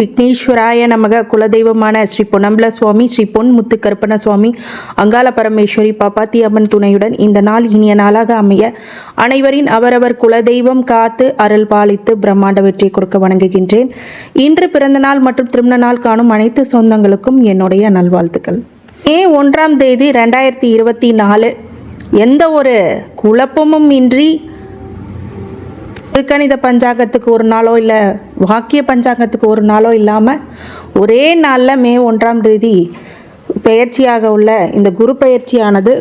விக்னேஸ்வராய நமக குலதெய்வமான ஸ்ரீ பொன்னம்பல சுவாமி ஸ்ரீ பொன் முத்து கருப்பண சுவாமி அங்கால பரமேஸ்வரி பாப்பாத்தி அம்மன் துணையுடன் இந்த நாள் இனிய நாளாக அமைய அனைவரின் அவரவர் குலதெய்வம் காத்து அருள் பாலித்து பிரம்மாண்ட வெற்றியை கொடுக்க வணங்குகின்றேன். இன்று பிறந்த நாள் மற்றும் திருமண நாள் காணும் அனைத்து சொந்தங்களுக்கும் என்னுடைய நல்வாழ்த்துக்கள். மே ஒன்றாம் தேதி ரெண்டாயிரத்தி இருபத்தி நாலு எந்த ஒரு குழப்பமும் இன்றி திருக்கணித பஞ்சாங்கத்துக்கு ஒரு நாளோ இல்லை வாக்கிய பஞ்சாங்கத்துக்கு ஒரு நாளோ இல்லாமல் ஒரே நாளில் மே ஒன்றாம் தேதி பயிற்சியாக உள்ள இந்த குரு பயிற்சியானது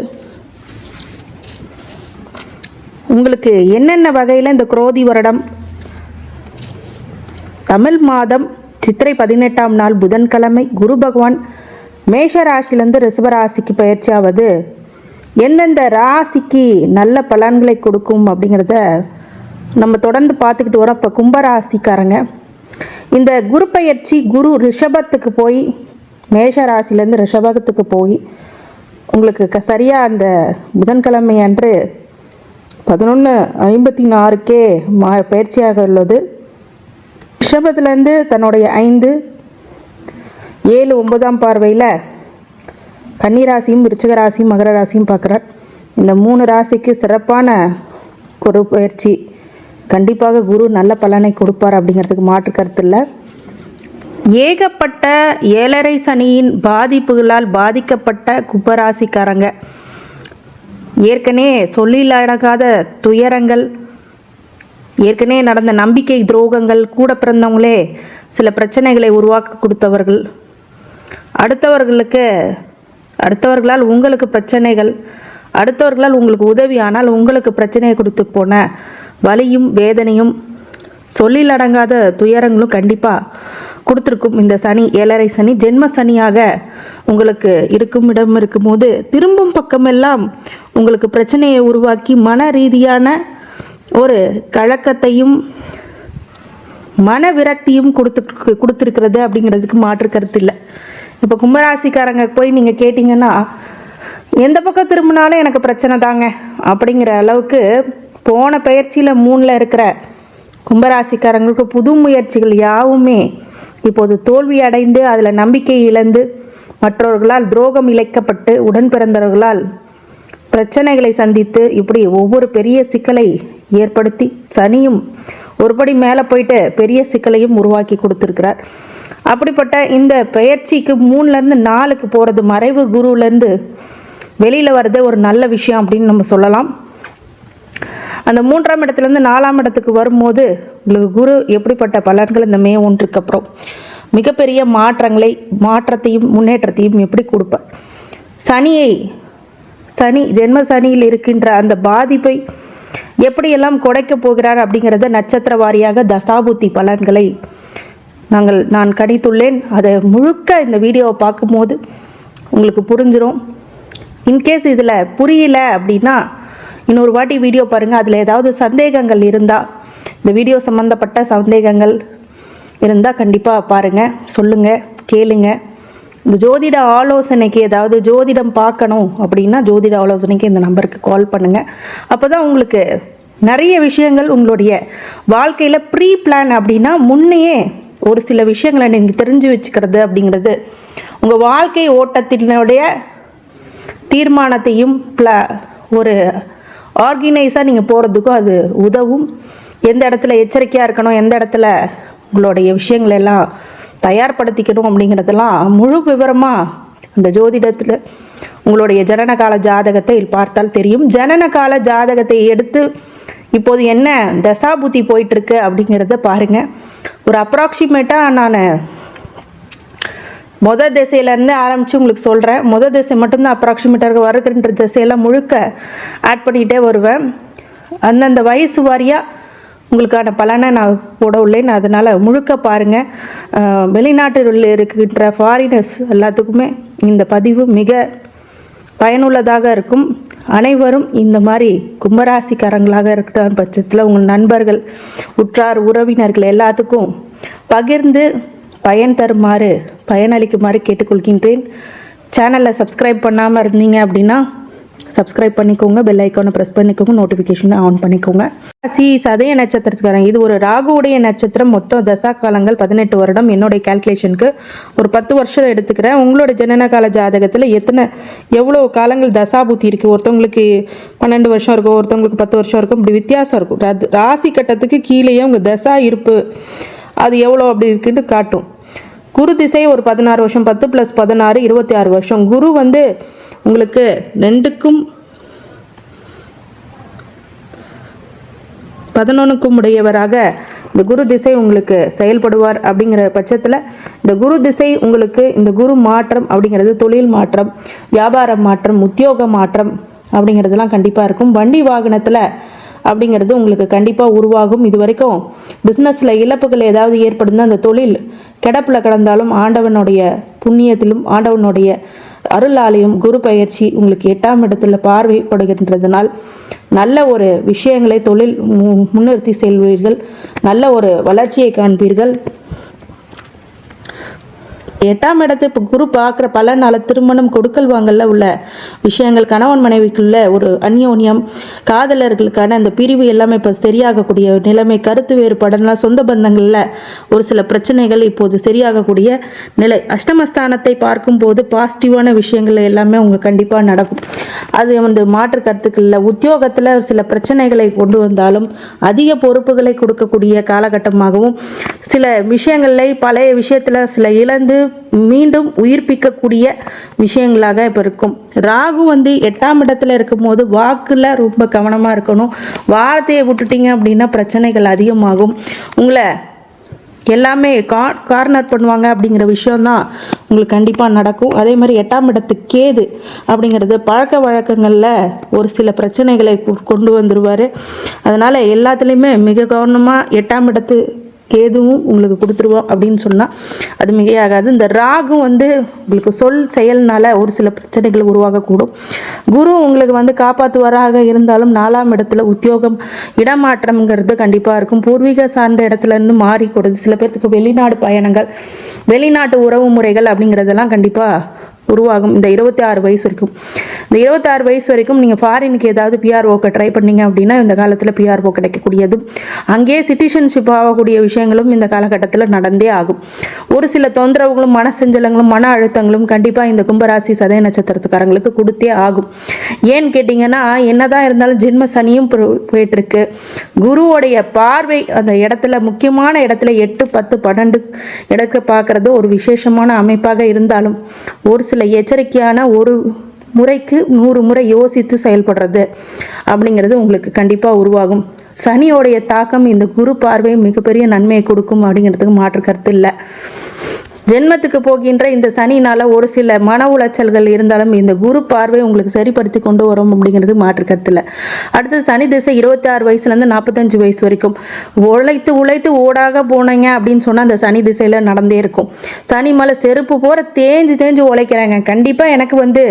உங்களுக்கு என்னென்ன வகையில் இந்த குரோதி வருடம்? தமிழ் மாதம் சித்திரை பதினெட்டாம் நாள் புதன்கிழமை குரு பகவான் மேஷ ராசியிலேருந்து ரிஷபராசிக்கு பயிற்சியாவது எந்தெந்த ராசிக்கு நல்ல பலன்களை கொடுக்கும் அப்படிங்கிறத நம்ம தொடர்ந்து பார்த்துக்கிட்டு வரோம். இப்போ கும்பராசிக்காரங்க இந்த குரு பயிற்சி குரு ரிஷபத்துக்கு போய் மேஷ ராசிலேருந்து ரிஷபத்துக்கு போய் உங்களுக்கு க சரியாக அந்த புதன்கிழமை அன்று பதினொன்று ஐம்பத்தி நாறுக்கே மா பயிற்சியாக உள்ளது. ரிஷபத்துலேருந்து தன்னுடைய ஐந்து ஏழு ஒன்பதாம் பார்வையில் கன்னிராசியும் விருச்சிக ராசியும் மகர ராசியும் பார்க்குறார். இந்த மூணு ராசிக்கு சிறப்பான ஒரு பயிற்சி கண்டிப்பாக குரு நல்ல பலனை கொடுப்பார் அப்படிங்கிறதுக்கு மாற்று கருத்து இல்லை. ஏகப்பட்ட ஏழரை சனியின் பாதிப்புகளால் பாதிக்கப்பட்ட கும்பராசிக்காரங்க. ஏற்கனவே சொல்லிலடங்காத துயரங்கள் ஏற்கனவே நடந்த நம்பிக்கை துரோகங்கள் கூட பிறந்தவங்களே சில பிரச்சனைகளை உருவாக்க கொடுத்தவர்கள். அடுத்தவர்களுக்கு அடுத்தவர்களால் உங்களுக்கு பிரச்சனைகள் அடுத்தவர்களால் உங்களுக்கு உதவி ஆனால் உங்களுக்கு பிரச்சனையை கொடுத்து போன வலியும் வேதனையும் சொல்லிலடங்காத துயரங்களும் கண்டிப்பாக கொடுத்துருக்கும் இந்த சனி ஏழரை சனி ஜென்ம சனியாக உங்களுக்கு இருக்கும் இடம் இருக்கும்போது திரும்பும் பக்கமெல்லாம் உங்களுக்கு பிரச்சனையை உருவாக்கி மன ரீதியான ஒரு கழக்கத்தையும் மன விரக்தியும் கொடுத்து கொடுத்துருக்கிறது அப்படிங்கிறதுக்கு மாற்று கருத்து இல்லை. இப்போ கும்பராசிக்காரங்க போய் நீங்கள் கேட்டிங்கன்னா எந்த பக்கம் திரும்பினாலும் எனக்கு பிரச்சனை தாங்க அப்படிங்கிற அளவுக்கு போன பயிற்சியில் மூணில் இருக்கிற கும்பராசிக்காரங்களுக்கு புது முயற்சிகள் யாவுமே இப்போது தோல்வி அடைந்து அதில் நம்பிக்கை இழந்து மற்றவர்களால் துரோகம் இழைக்கப்பட்டு உடன் பிறந்தவர்களால் பிரச்சனைகளை சந்தித்து இப்படி ஒவ்வொரு பெரிய சிக்கலை ஏற்படுத்தி சனியும் ஒருபடி மேலே போயிட்டு பெரிய சிக்கலையும் உருவாக்கி கொடுத்துருக்கிறார். அப்படிப்பட்ட இந்த பயிற்சிக்கு மூணுலேருந்து நாலுக்கு போகிறது மறைவு குருலேருந்து வெளியில் வர்றது ஒரு நல்ல விஷயம் அப்படின்னு நம்ம சொல்லலாம். அந்த மூன்றாம் இடத்துலேருந்து நாலாம் இடத்துக்கு வரும்போது உங்களுக்கு குரு எப்படிப்பட்ட பலன்கள் இந்த மே ஒன்றுக்கு அப்புறம்? மிகப்பெரிய மாற்றங்களை மாற்றத்தையும் முன்னேற்றத்தையும் எப்படி கொடுப்பார்? சனியை சனி ஜென்ம சனியில் இருக்கின்ற அந்த பாதிப்பை எப்படியெல்லாம் குடைக்க போகிறார் அப்படிங்கிறத நட்சத்திர வாரியாக தசாபுத்தி பலன்களை நாங்கள் நான் கணித்துள்ளேன். அதை முழுக்க இந்த வீடியோவை பார்க்கும்போது உங்களுக்கு புரிஞ்சிடும் இன்கேஸ் இதில் புரியல அப்படின்னா இன்னொரு வாட்டி வீடியோ பாருங்கள் அதில் ஏதாவது சந்தேகங்கள் இருந்தால் இந்த வீடியோ சம்மந்தப்பட்ட சந்தேகங்கள் இருந்தால் கண்டிப்பாக பாருங்கள் சொல்லுங்கள் கேளுங்க. இந்த ஜோதிட ஆலோசனைக்கு ஏதாவது ஜோதிடம் பார்க்கணும் அப்படின்னா ஜோதிட ஆலோசனைக்கு இந்த நம்பருக்கு கால் பண்ணுங்கள் அப்போ தான் உங்களுக்கு நிறைய விஷயங்கள் உங்களுடைய வாழ்க்கையில் ப்ரீ பிளான் அப்படின்னா முன்னையே ஒரு சில விஷயங்களை நீங்கள் தெரிஞ்சு வச்சுக்கிறது அப்படிங்கிறது உங்கள் வாழ்க்கை ஓட்டத்தினுடைய தீர்மானத்தையும் ப்ள ஒரு ஆர்கனைஸாக நீங்கள் போகிறதுக்கும் அது உதவும். எந்த இடத்துல எச்சரிக்கையாக இருக்கணும் எந்த இடத்துல உங்களுடைய விஷயங்கள் எல்லாம் தயார்படுத்திக்கணும் அப்படிங்கிறதெல்லாம் முழு விவரமாக அந்த ஜோதிடத்தில் உங்களுடைய ஜனனகால ஜாதகத்தை பார்த்தால் தெரியும். ஜனனகால ஜாதகத்தை எடுத்து இப்போது என்ன தசாபுத்தி போயிட்டுருக்கு அப்படிங்கிறத பாருங்கள் ஒரு அப்ராக்சிமேட்டாக நான் மொதல் திசையிலேருந்து ஆரம்பித்து உங்களுக்கு சொல்கிறேன் மொதல் திசை மட்டும்தான் அப்ராக்சிமேட்டாக வருகின்ற திசையெல்லாம் முழுக்க ஆட் பண்ணிக்கிட்டே வருவேன். அந்தந்த வயசு வாரியாக உங்களுக்கான பலனை நான் கூட உள்ளேன். அதனால் முழுக்க பாருங்கள் வெளிநாட்டில் இருக்கின்ற ஃபாரினர்ஸ் எல்லாத்துக்குமே இந்த பதிவு மிக பயனுள்ளதாக இருக்கும். அனைவரும் இந்த மாதிரி கும்பராசிக்காரங்களாக இருக்கிற பட்சத்தில் உங்கள் நண்பர்கள் உற்றார் உறவினர்கள் எல்லாத்துக்கும் பகிர்ந்து பயன் தருமாறு பயனளிக்குமாறு கேட்டுக்கொள்கின்றேன். சேனலை சப்ஸ்கிரைப் பண்ணாமல் இருந்தீங்க அப்படின்னா சப்ஸ்கிரைப் பண்ணிக்கோங்க பெல் ஐக்கானை ப்ரெஸ் பண்ணிக்கோங்க நோட்டிஃபிகேஷனை ஆன் பண்ணிக்கோங்க. சி சதய நட்சத்திரத்துக்காரங்க இது ஒரு ராகுவுடைய நட்சத்திரம். மொத்தம் தசா காலங்கள் பதினெட்டு வருடம். என்னுடைய கால்குலேஷனுக்கு ஒரு பத்து வருஷம் எடுத்துக்கிறேன். உங்களோட ஜனன கால ஜாதகத்தில் எத்தனை எவ்வளோ காலங்கள் தசாபூத்தி இருக்குது ஒருத்தவங்களுக்கு பன்னெண்டு வருஷம் இருக்கும் ஒருத்தவங்களுக்கு பத்து வருஷம் இருக்கும். இப்படி வித்தியாசம் இருக்கும். அது ராசி கட்டத்துக்கு கீழேயே உங்கள் தசா இருப்பு அது எவ்வளோ அப்படி இருக்குன்னு காட்டும். குரு திசை ஒரு பதினாறு வருஷம் பத்து ப்ளஸ் பதினாறு இருபத்தி ஆறு வருஷம். குரு வந்து உங்களுக்கு ரெண்டுக்கும் பதினொன்றுக்கும் உடையவராக இந்த குரு திசை உங்களுக்கு செயல்படுவார் அப்படிங்கிற பட்சத்தில் இந்த குரு திசை உங்களுக்கு இந்த குரு மாற்றம் அப்படிங்கிறது தொழில் மாற்றம் வியாபார மாற்றம் உத்தியோக மாற்றம் அப்படிங்கிறதுலாம் கண்டிப்பாக இருக்கும். வண்டி வாகனத்தில் அப்படிங்கிறது உங்களுக்கு கண்டிப்பாக உருவாகும். இது வரைக்கும் பிஸ்னஸில் இழப்புகள் ஏதாவது ஏற்படுதுன்னா அந்த தொழில் கிடப்பில் கடந்தாலும் ஆண்டவனுடைய புண்ணியத்திலும் ஆண்டவனுடைய அருளாலயம் குரு பயிற்சி உங்களுக்கு எட்டாம் இடத்துல பார்வைப்படுகின்றதுனால் நல்ல ஒரு விஷயங்களை தொழில் மு- முன்னிறுத்தி செல்வீர்கள். நல்ல ஒரு வளர்ச்சியை காண்பீர்கள். எட்டாம் இடத்து இப்போ குரு பார்க்குற பலனால திருமணம் கொடுக்கல் வாங்கல உள்ள விஷயங்கள் கணவன் மனைவிக்குள்ள ஒரு அந்யோன்யம் காதலர்களுக்கான அந்த பிரிவு எல்லாமே இப்போ சரியாகக்கூடிய நிலைமை கருத்து வேறுபாடுலாம் சொந்த பந்தங்களில் ஒரு சில பிரச்சனைகள் இப்போது சரியாகக்கூடிய நிலை. அஷ்டமஸ்தானத்தை பார்க்கும்போது பாசிட்டிவான விஷயங்கள் எல்லாமே உங்களுக்கு கண்டிப்பாக நடக்கும். அது வந்து மாற்று கருத்துக்களில் உத்தியோகத்தில் சில பிரச்சனைகளை கொண்டு வந்தாலும் அதிக பொறுப்புகளை கொடுக்கக்கூடிய காலகட்டமாகவும் சில விஷயங்களை பழைய விஷயத்தில் சில இழந்து மீண்டும் உயிர்ப்பிக்கக்கூடிய விஷயங்களாக இப்போ இருக்கும். ராகு வந்து எட்டாம் இடத்துல இருக்கும்போது வாக்கில் ரொம்ப கவனமாக இருக்கணும். வார்த்தையை விட்டுட்டீங்க அப்படின்னா பிரச்சனைகள் அதிகமாகும். உங்களை எல்லாமே கா கார்னர் பண்ணுவாங்க அப்படிங்கிற விஷயந்தான் உங்களுக்கு கண்டிப்பாக நடக்கும். அதே மாதிரி எட்டாம் இடத்து கேது அப்படிங்கிறது பழக்க வழக்கங்களில் ஒரு சில பிரச்சனைகளை கொ- கொண்டு வந்துடுவார் அதனால் எல்லாத்துலேயுமே மிக கவனமாக எட்டாம் இடத்து கேதுவும் உங்களுக்கு கொடுத்துருவோம் அப்படின்னு சொன்னால் அது மிகையாகாது. இந்த ராகு வந்து உங்களுக்கு சொல் செயல்னால ஒரு சில பிரச்சனைகள் உருவாகக்கூடும். குரு உங்களுக்கு வந்து காப்பாற்றுவராக இருந்தாலும் நாலாம் இடத்துல உத்தியோகம் இடமாற்றம்ங்கிறது கண்டிப்பாக இருக்கும். பூர்வீக சார்ந்த இடத்துல இருந்து மாறி கொடுது சில பேர்த்துக்கு வெளிநாடு பயணங்கள் வெளிநாட்டு உறவு முறைகள் அப்படிங்கிறதெல்லாம் கண்டிப்பாக உருவாகும். இந்த இருபத்தி ஆறு வயசு வரைக்கும். இந்த இருபத்தி ஆறு வயசு வரைக்கும் நீங்கள் ஃபாரினுக்கு ஏதாவது பிஆர்ஓக்கு ட்ரை பண்ணீங்க அப்படின்னா இந்த காலத்தில் பிஆர்ஓ கிடைக்கக்கூடியது. அங்கேயே சிட்டிசன்ஷிப் ஆகக்கூடிய விஷயங்களும் இந்த காலகட்டத்தில் நடந்தே ஆகும். ஒரு சில தொந்தரவுகளும் மன செஞ்சலங்களும் மன அழுத்தங்களும் கண்டிப்பாக இந்த கும்பராசி சதய நட்சத்திரத்துக்காரங்களுக்கு கொடுத்தே ஆகும். ஏன்னு கேட்டிங்கன்னா என்னதான் இருந்தாலும் ஜென்ம சனியும் போ- போயிட்டு இருக்கு குருவோடைய பார்வை அந்த இடத்துல முக்கியமான இடத்துல எட்டு பத்து பன்னெண்டு இடக்க பார்க்கறது ஒரு விசேஷமான அமைப்பாக இருந்தாலும் ஒரு சில எச்சரிக்கையான ஒரு முறைக்கு நூறு முறை யோசித்து செயல்படுறது அப்படிங்கிறது உங்களுக்கு கண்டிப்பாக உருவாகும். சனியோடைய தாக்கம் இந்த குரு பார்வை மிகப்பெரிய நன்மையை கொடுக்கும் அப்படிங்கிறதுக்கு மாற்று கருத்து இல்லை. ஜென்மத்துக்கு போகின்ற இந்த சனினால் ஒரு சில மன உளைச்சல்கள் இருந்தாலும் இந்த குரு பார்வை உங்களுக்கு சரிப்படுத்தி கொண்டு வரும் அப்படிங்கிறது மாற்று கருத்தில் அடுத்தது சனி திசை இருபத்தி ஆறு வயசுலேருந்து நாற்பத்தஞ்சு வயசு வரைக்கும். உழைத்து உழைத்து ஓடாக போனீங்க அப்படின்னு சொன்னால் அந்த சனி திசையில் நடந்தே இருக்கும். சனி மலை செருப்பு போகிற தேஞ்சு தேஞ்சு உழைக்கிறாங்க. கண்டிப்பாக எனக்கு வந்து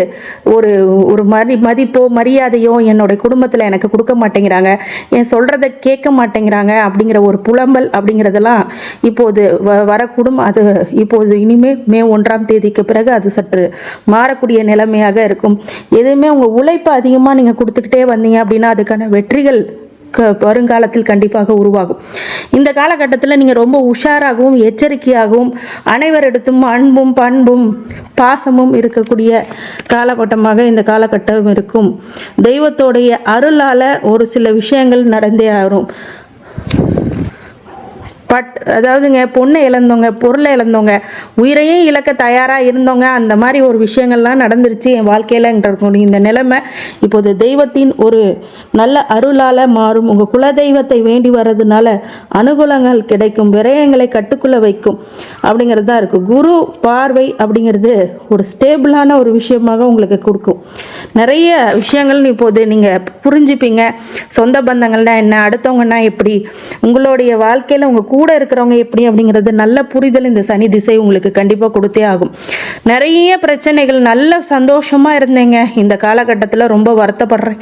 ஒரு ஒரு மதி மதிப்போ மரியாதையோ என்னுடைய குடும்பத்தில் எனக்கு கொடுக்க மாட்டேங்கிறாங்க. என் சொல்கிறத கேட்க மாட்டேங்கிறாங்க அப்படிங்கிற ஒரு புலம்பல் அப்படிங்கிறதெல்லாம் இப்போது வ வரக்கூடும். அது இப்போது இனிமே மே ஒன்றாம் தேதிக்கு பிறகு அது சற்று மாறக்கூடிய நிலைமையாக இருக்கும். எதுவுமே உங்கள் உழைப்பு அதிகமாக நீங்கள் கொடுத்துக்கிட்டே வந்தீங்க அப்படின்னா அதுக்கான வெற்றிகள் க வருங்காலத்தில் கண்டிப்பாக உருவாகும். இந்த காலகட்டத்தில் நீங்கள் ரொம்ப உஷாராகவும் எச்சரிக்கையாகவும் அனைவரிடத்தும் அன்பும் பண்பும் பாசமும் இருக்கக்கூடிய காலகட்டமாக இந்த காலகட்டம் இருக்கும். தெய்வத்தோடைய அருளால் ஒரு சில விஷயங்கள் நடந்தே ஆகும். பட் அதாவதுங்க பொண்ணை இழந்தவங்க பொருளை இழந்தவங்க உயிரையும் இழக்க தயாராக இருந்தவங்க அந்த மாதிரி ஒரு விஷயங்கள்லாம் நடந்துருச்சு என் வாழ்க்கையிலன்ற இந்த நிலைமை இப்போது தெய்வத்தின் ஒரு நல்ல அருளால் மாறும். உங்கள் குலதெய்வத்தை வேண்டி வர்றதுனால அனுகூலங்கள் கிடைக்கும் விரயங்களை கட்டுக்குள்ளே வைக்கும் அப்படிங்கிறது தான் இருக்குது குரு பார்வை அப்படிங்கிறது ஒரு ஸ்டேபிளான ஒரு விஷயமாக உங்களுக்கு கொடுக்கும். நிறைய விஷயங்கள் இப்போது நீங்கள் புரிஞ்சுப்பீங்க. சொந்த பந்தங்கள்னா என்ன அடுத்தவங்கன்னா எப்படி உங்களுடைய வாழ்க்கையில் உங்கள் கூட இருக்கிறவங்க எப்படி அப்படிங்கிறது நல்ல புரிதல் இந்த சனி திசை உங்களுக்கு கண்டிப்பாக கொடுத்தே ஆகும். நிறைய பிரச்சனைகள் நல்ல சந்தோஷமாக இருந்தேங்க. இந்த காலகட்டத்தில் ரொம்ப வருத்தப்படுறேன்.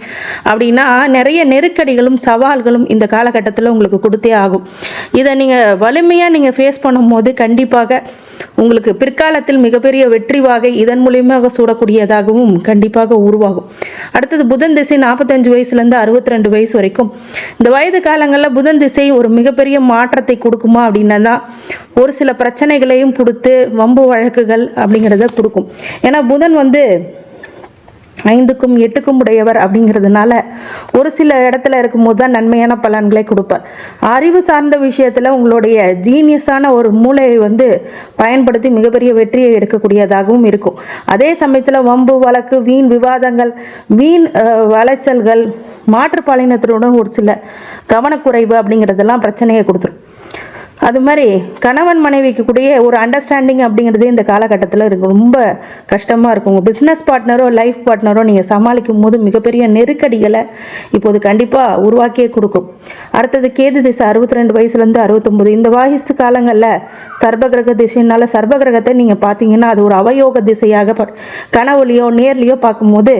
அப்படின்னா நிறைய நெருக்கடிகளும் சவால்களும் இந்த காலகட்டத்தில் உங்களுக்கு கொடுத்தே ஆகும். இதை நீங்கள் வலிமையாக நீங்கள் ஃபேஸ் பண்ணும்போது கண்டிப்பாக உங்களுக்கு பிற்காலத்தில் மிகப்பெரிய வெற்றி வாகை இதன் மூலியமாக சூடக்கூடியதாகவும் கண்டிப்பாக உருவாகும். அடுத்தது புதன் திசை நாற்பத்தஞ்சு வயசுலேருந்து அறுபத்தி ரெண்டு வயசு வரைக்கும். இந்த வயது காலங்களில் புதன் திசை ஒரு மிகப்பெரிய மாற்றத்தை கொடுக்குமா அப்படின்னா தான் ஒரு சில பிரச்சனைகளையும் கொடுத்து வம்பு வழக்குகள் அப்படிங்கிறத கொடுக்கும். ஏன்னா புதன் வந்து ஐந்துக்கும் எட்டுக்கும் உடையவர் அப்படிங்கிறதுனால ஒரு சில இடத்துல இருக்கும்போது தான் நன்மையான பலன்களை கொடுப்பார். அறிவு சார்ந்த விஷயத்தில் உங்களுடைய ஜீனியஸான ஒரு மூளையை வந்து பயன்படுத்தி மிகப்பெரிய வெற்றியை எடுக்கக்கூடியதாகவும் இருக்கும். அதே சமயத்தில் வம்பு வழக்கு வீண் விவாதங்கள் வீண் வளைச்சல்கள் வளைச்சல்கள் மாற்றுப்பாலினத்தினுடன் ஒரு சில கவனக்குறைவு அப்படிங்கிறதெல்லாம் பிரச்சனையை கொடுத்துரும். அது மாதிரி கணவன் மனைவிக்கு கூடிய ஒரு அண்டர்ஸ்டாண்டிங் அப்படிங்கிறது இந்த காலகட்டத்தில் இருக்கு. ரொம்ப கஷ்டமாக இருக்கும். உங்கள் பிஸ்னஸ் பார்ட்னரோ லைஃப் பார்ட்னரோ நீங்கள் சமாளிக்கும் போது மிகப்பெரிய நெருக்கடிகளை இப்போது கண்டிப்பாக உருவாக்கியே கொடுக்கும். அடுத்தது கேது திசை அறுபத்தி ரெண்டு வயசுலேருந்து அறுபத்தொம்போது. இந்த வயசு காலங்களில் சர்பகிரக திசைனால சர்பகிரகத்தை நீங்கள் பார்த்தீங்கன்னா அது ஒரு அவயோக திசையாக கனவுலையோ நேர்லையோ பார்க்கும்போது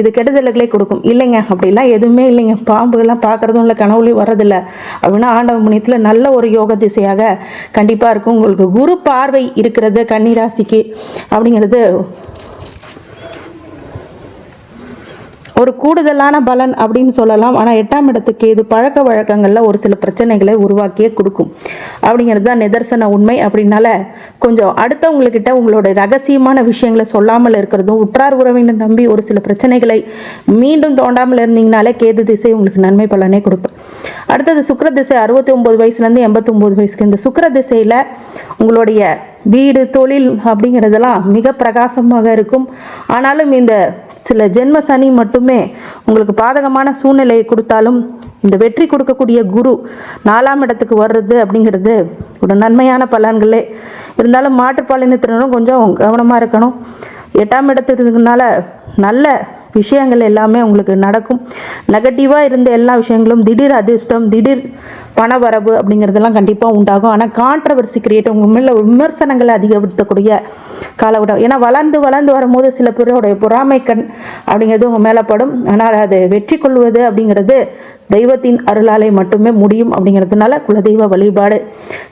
இது கெடுதல்களை கொடுக்கும். இல்லைங்க அப்படிலாம் எதுவுமே இல்லைங்க. பாம்புகள்லாம் பார்க்குறதும் இல்லை கனவுலையும் வர்றதில்லை. அப்படின்னா ஆண்டவ முனியத்தில் நல்ல ஒரு யோக திசையாக கண்டிப்பாக இருக்கும். உங்களுக்கு குரு பார்வை இருக்கிறது கன்னிராசிக்கு அப்படிங்கிறது ஒரு கூடுதலான பலன் அப்படின்னு சொல்லலாம். ஆனால் எட்டாம் இடத்துக்கு இது பழக்க வழக்கங்களில் ஒரு சில பிரச்சனைகளை உருவாக்கியே கொடுக்கும். அப்படிங்கிறது தான் நிதர்சன உண்மை. அப்படின்னால கொஞ்சம் அடுத்தவங்கக்கிட்ட உங்களோட ரகசியமான விஷயங்களை சொல்லாமல் இருக்கிறதும் உற்றார் உறவினர் நம்பி ஒரு சில பிரச்சனைகளை மீண்டும் தோண்டாமல் இருந்தீங்கனாலே கேது திசை உங்களுக்கு நன்மை பலனே கொடுப்பேன் அடுத்தது சுக்கர திசை அறுபத்தி ஒம்பது வயசுலேருந்து எண்பத்தொம்போது வயசுக்கு. இந்த சுக்கிர திசையில் உங்களுடைய வீடு தொழில் அப்படிங்கிறதெல்லாம் மிக பிரகாசமாக இருக்கும். ஆனாலும் இந்த சில ஜென்ம சனி மட்டுமே உங்களுக்கு பாதகமான சூழ்நிலையை கொடுத்தாலும் இந்த வெற்றி கொடுக்கக்கூடிய குரு நாலாம் இடத்துக்கு வர்றது அப்படிங்கிறது ஒரு நன்மையான பலன்களே. இருந்தாலும் மாற்றுப்பாலினத்தினரும் கொஞ்சம் கவனமாக இருக்கணும். எட்டாம் இடத்துக்குனால நல்ல விஷயங்கள் எல்லாமே உங்களுக்கு நடக்கும். நெகட்டிவாக இருந்த எல்லா விஷயங்களும் திடீர் அதிர்ஷ்டம் திடீர் பணவரவு அப்படிங்கிறதெல்லாம் கண்டிப்பாக உண்டாகும். ஆனால் கான்ட்ரவர்சி கிரியேட் உங்கள் மேலே விமர்சனங்களை அதிகப்படுத்தக்கூடிய காலகட்டம். ஏன்னா வளர்ந்து வளர்ந்து வரும்போது சில பேருடைய பொறாமை கண் அப்படிங்கிறது உங்கள் மேலே படும். ஆனால் அது வெற்றி கொள்வது அப்படிங்கிறது தெய்வத்தின் அருளாலே மட்டுமே முடியும் அப்படிங்கிறதுனால குலதெய்வ வழிபாடு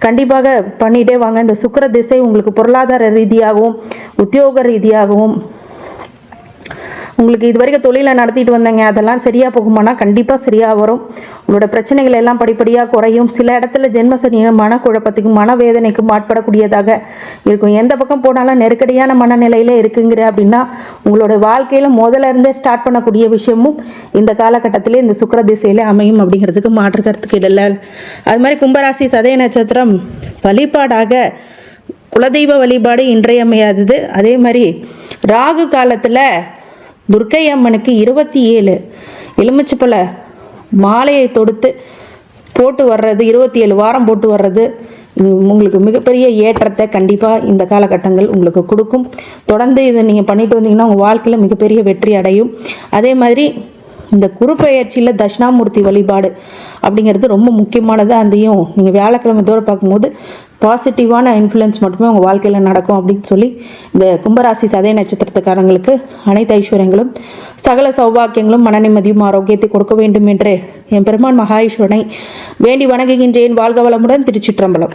கண்டிப்பாக பண்ணிகிட்டே வாங்க. இந்த சுக்கிர திசை உங்களுக்கு பொருளாதார ரீதியாகவும் உத்தியோக ரீதியாகவும் உங்களுக்கு இது வரைக்கும் தொழிலை நடத்திட்டு வந்தேங்க. அதெல்லாம் சரியாக போகுமானா கண்டிப்பாக சரியாக வரும். உங்களோட பிரச்சனைகள் எல்லாம் படிப்படியாக குறையும். சில இடத்துல ஜென்மசனியும் மனக்குழப்பத்துக்கும் மனவேதனைக்கும் ஆட்படக்கூடியதாக இருக்கும். எந்த பக்கம் போனாலும் நெருக்கடியான மனநிலையில இருக்குங்கிற அப்படின்னா உங்களோட வாழ்க்கையில் முதல்ல இருந்தே ஸ்டார்ட் பண்ணக்கூடிய விஷயமும் இந்த காலகட்டத்திலே இந்த சுக்கிர திசையில் அமையும் அப்படிங்கிறதுக்கு மாற்று கருத்துக்கு இடல அது மாதிரி கும்பராசி சதய நட்சத்திரம் வழிபாடாக குலதெய்வ வழிபாடு இன்றையமையாதது. அதே மாதிரி ராகு காலத்தில் துர்க்கை அம்மனுக்கு இருபத்தி ஏழு எலுமிச்சப்பழ மாலையை தொடுத்து போட்டு வர்றது இருபத்தி ஏழு வாரம் போட்டு வர்றது உங்களுக்கு மிகப்பெரிய ஏற்றத்தை கண்டிப்பாக இந்த காலகட்டங்கள் உங்களுக்கு கொடுக்கும். தொடர்ந்து இதை நீங்கள் பண்ணிட்டு வந்தீங்கன்னா உங்கள் வாழ்க்கையில் மிகப்பெரிய வெற்றி அடையும். அதே மாதிரி இந்த குரு பெயர்ச்சியில் தட்சிணாமூர்த்தி வழிபாடு அப்படிங்கிறது ரொம்ப முக்கியமானது அதையும் நீங்கள் வியாழக்கிழமை தூரம் பார்க்கும்போது பாசிட்டிவான இன்ஃப்ளூயன்ஸ் மட்டுமே உங்கள் வாழ்க்கையில் நடக்கும் அப்படின்னு சொல்லி இந்த கும்பராசி சதய நட்சத்திரத்துக்காரங்களுக்கு அனைத்து ஐஸ்வர்யங்களும் சகல சௌபாக்கியங்களும் மன நிம்மதியும் ஆரோக்கியத்தை கொடுக்க வேண்டும் என்று என் பெருமான் மகாஈஸ்வரனை வேண்டி வணங்குகின்றேன். வாழ்க வளமுடன் திருச்சிற்றம்பலம்.